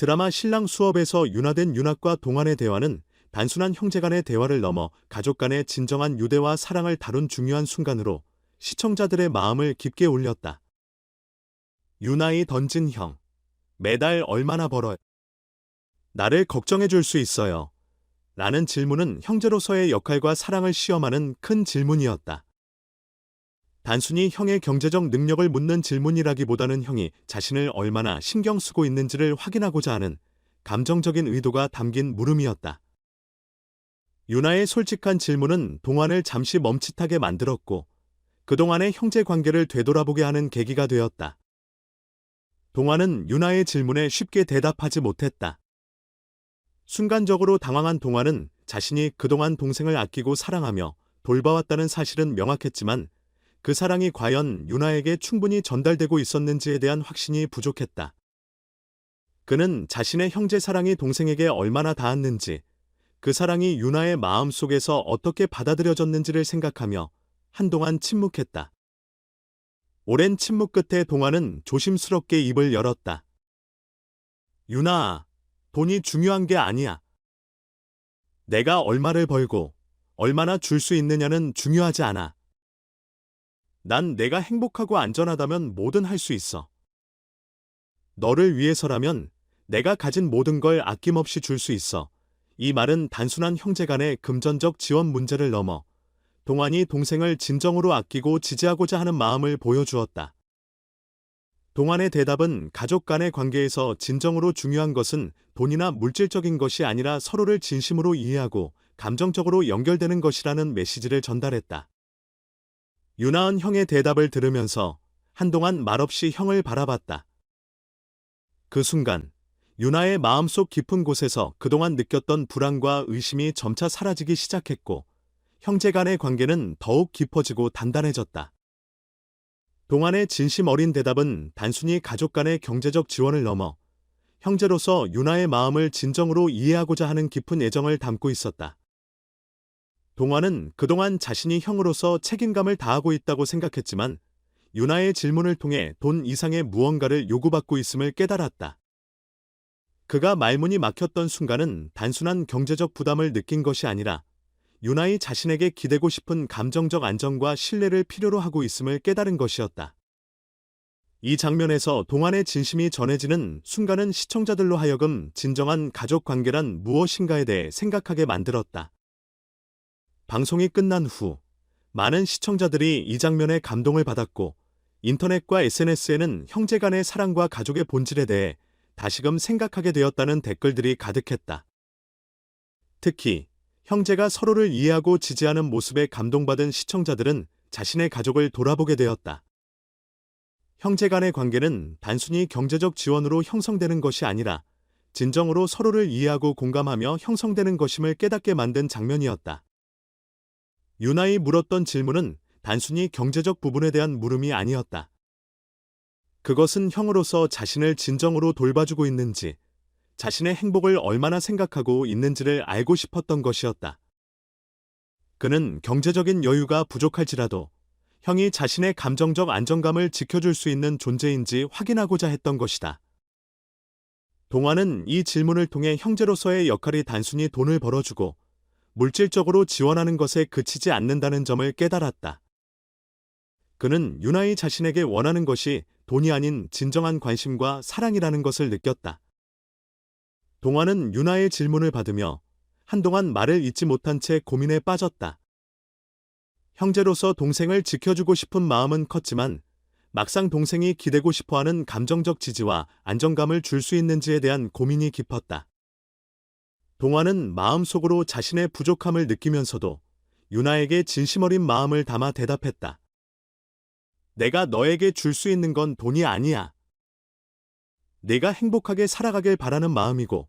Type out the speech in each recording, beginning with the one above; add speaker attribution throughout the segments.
Speaker 1: 드라마 신랑 수업에서 윤화된 윤학과 동안의 대화는 단순한 형제 간의 대화를 넘어 가족 간의 진정한 유대와 사랑을 다룬 중요한 순간으로 시청자들의 마음을 깊게 울렸다. 윤아이 던진 형. 매달 얼마나 벌어요? 나를 걱정해 줄 수 있어요. 라는 질문은 형제로서의 역할과 사랑을 시험하는 큰 질문이었다. 단순히 형의 경제적 능력을 묻는 질문이라기보다는 형이 자신을 얼마나 신경 쓰고 있는지를 확인하고자 하는 감정적인 의도가 담긴 물음이었다. 유나의 솔직한 질문은 동안을 잠시 멈칫하게 만들었고 그동안의 형제 관계를 되돌아보게 하는 계기가 되었다. 동화는 유나의 질문에 쉽게 대답하지 못했다. 순간적으로 당황한 동화는 자신이 그동안 동생을 아끼고 사랑하며 돌봐왔다는 사실은 명확했지만 그 사랑이 과연 유나에게 충분히 전달되고 있었는지에 대한 확신이 부족했다. 그는 자신의 형제 사랑이 동생에게 얼마나 닿았는지, 그 사랑이 유나의 마음 속에서 어떻게 받아들여졌는지를 생각하며 한동안 침묵했다. 오랜 침묵 끝에 동화는 조심스럽게 입을 열었다. 유나, 돈이 중요한 게 아니야. 내가 얼마를 벌고 얼마나 줄 수 있느냐는 중요하지 않아. 난 내가 행복하고 안전하다면 뭐든 할 수 있어. 너를 위해서라면 내가 가진 모든 걸 아낌없이 줄 수 있어. 이 말은 단순한 형제 간의 금전적 지원 문제를 넘어 동안이 동생을 진정으로 아끼고 지지하고자 하는 마음을 보여주었다. 동안의 대답은 가족 간의 관계에서 진정으로 중요한 것은 돈이나 물질적인 것이 아니라 서로를 진심으로 이해하고 감정적으로 연결되는 것이라는 메시지를 전달했다. 유나은 형의 대답을 들으면서 한동안 말없이 형을 바라봤다. 그 순간 유나의 마음속 깊은 곳에서 그동안 느꼈던 불안과 의심이 점차 사라지기 시작했고 형제 간의 관계는 더욱 깊어지고 단단해졌다. 동안의 진심 어린 대답은 단순히 가족 간의 경제적 지원을 넘어 형제로서 유나의 마음을 진정으로 이해하고자 하는 깊은 애정을 담고 있었다. 동화는 그동안 자신이 형으로서 책임감을 다하고 있다고 생각했지만 유나의 질문을 통해 돈 이상의 무언가를 요구받고 있음을 깨달았다. 그가 말문이 막혔던 순간은 단순한 경제적 부담을 느낀 것이 아니라 유나이 자신에게 기대고 싶은 감정적 안정과 신뢰를 필요로 하고 있음을 깨달은 것이었다. 이 장면에서 동안의 진심이 전해지는 순간은 시청자들로 하여금 진정한 가족 관계란 무엇인가에 대해 생각하게 만들었다. 방송이 끝난 후 많은 시청자들이 이 장면에 감동을 받았고 인터넷과 SNS에는 형제 간의 사랑과 가족의 본질에 대해 다시금 생각하게 되었다는 댓글들이 가득했다. 특히 형제가 서로를 이해하고 지지하는 모습에 감동받은 시청자들은 자신의 가족을 돌아보게 되었다. 형제 간의 관계는 단순히 경제적 지원으로 형성되는 것이 아니라 진정으로 서로를 이해하고 공감하며 형성되는 것임을 깨닫게 만든 장면이었다. 유나이 물었던 질문은 단순히 경제적 부분에 대한 물음이 아니었다. 그것은 형으로서 자신을 진정으로 돌봐주고 있는지, 자신의 행복을 얼마나 생각하고 있는지를 알고 싶었던 것이었다. 그는 경제적인 여유가 부족할지라도 형이 자신의 감정적 안정감을 지켜줄 수 있는 존재인지 확인하고자 했던 것이다. 동화는 이 질문을 통해 형제로서의 역할이 단순히 돈을 벌어주고 물질적으로 지원하는 것에 그치지 않는다는 점을 깨달았다. 그는 유나이 자신에게 원하는 것이 돈이 아닌 진정한 관심과 사랑이라는 것을 느꼈다. 동화는 유나의 질문을 받으며 한동안 말을 잇지 못한 채 고민에 빠졌다. 형제로서 동생을 지켜주고 싶은 마음은 컸지만 막상 동생이 기대고 싶어 하는 감정적 지지와 안정감을 줄 수 있는지에 대한 고민이 깊었다. 동화는 마음속으로 자신의 부족함을 느끼면서도 유나에게 진심 어린 마음을 담아 대답했다. 내가 너에게 줄 수 있는 건 돈이 아니야. 내가 행복하게 살아가길 바라는 마음이고,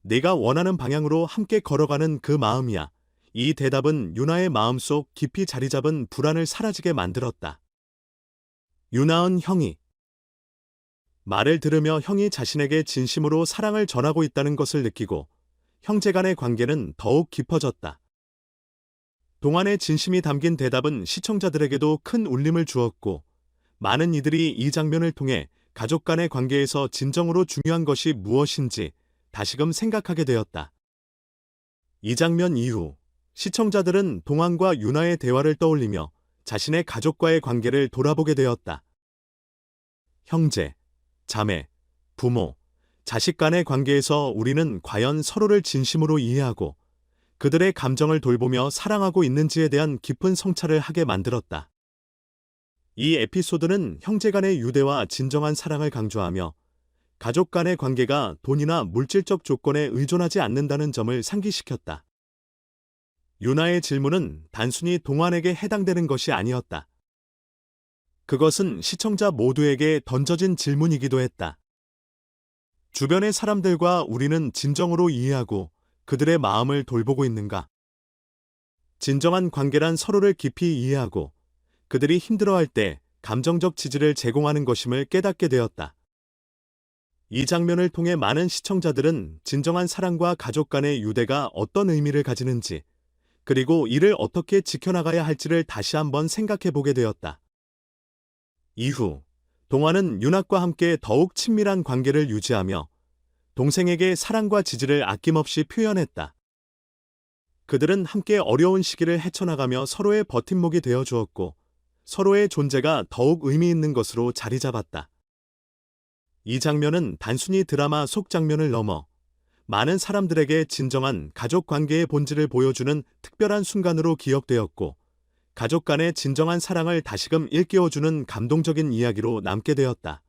Speaker 1: 내가 원하는 방향으로 함께 걸어가는 그 마음이야. 이 대답은 유나의 마음속 깊이 자리 잡은 불안을 사라지게 만들었다. 유나은 형이 말을 들으며 형이 자신에게 진심으로 사랑을 전하고 있다는 것을 느끼고 형제 간의 관계는 더욱 깊어졌다. 동안의 진심이 담긴 대답은 시청자들에게도 큰 울림을 주었고 많은 이들이 이 장면을 통해 가족 간의 관계에서 진정으로 중요한 것이 무엇인지 다시금 생각하게 되었다. 이 장면 이후 시청자들은 동안과 윤아의 대화를 떠올리며 자신의 가족과의 관계를 돌아보게 되었다. 형제, 자매, 부모, 자식 간의 관계에서 우리는 과연 서로를 진심으로 이해하고 그들의 감정을 돌보며 사랑하고 있는지에 대한 깊은 성찰을 하게 만들었다. 이 에피소드는 형제 간의 유대와 진정한 사랑을 강조하며 가족 간의 관계가 돈이나 물질적 조건에 의존하지 않는다는 점을 상기시켰다. 유나의 질문은 단순히 동안에게 해당되는 것이 아니었다. 그것은 시청자 모두에게 던져진 질문이기도 했다. 주변의 사람들과 우리는 진정으로 이해하고 그들의 마음을 돌보고 있는가? 진정한 관계란 서로를 깊이 이해하고 그들이 힘들어할 때 감정적 지지를 제공하는 것임을 깨닫게 되었다. 이 장면을 통해 많은 시청자들은 진정한 사랑과 가족 간의 유대가 어떤 의미를 가지는지, 그리고 이를 어떻게 지켜나가야 할지를 다시 한번 생각해 보게 되었다. 이후, 동화는 윤학과 함께 더욱 친밀한 관계를 유지하며 동생에게 사랑과 지지를 아낌없이 표현했다. 그들은 함께 어려운 시기를 헤쳐나가며 서로의 버팀목이 되어 주었고, 서로의 존재가 더욱 의미 있는 것으로 자리 잡았다. 이 장면은 단순히 드라마 속 장면을 넘어 많은 사람들에게 진정한 가족 관계의 본질을 보여주는 특별한 순간으로 기억되었고, 가족 간의 진정한 사랑을 다시금 일깨워주는 감동적인 이야기로 남게 되었다.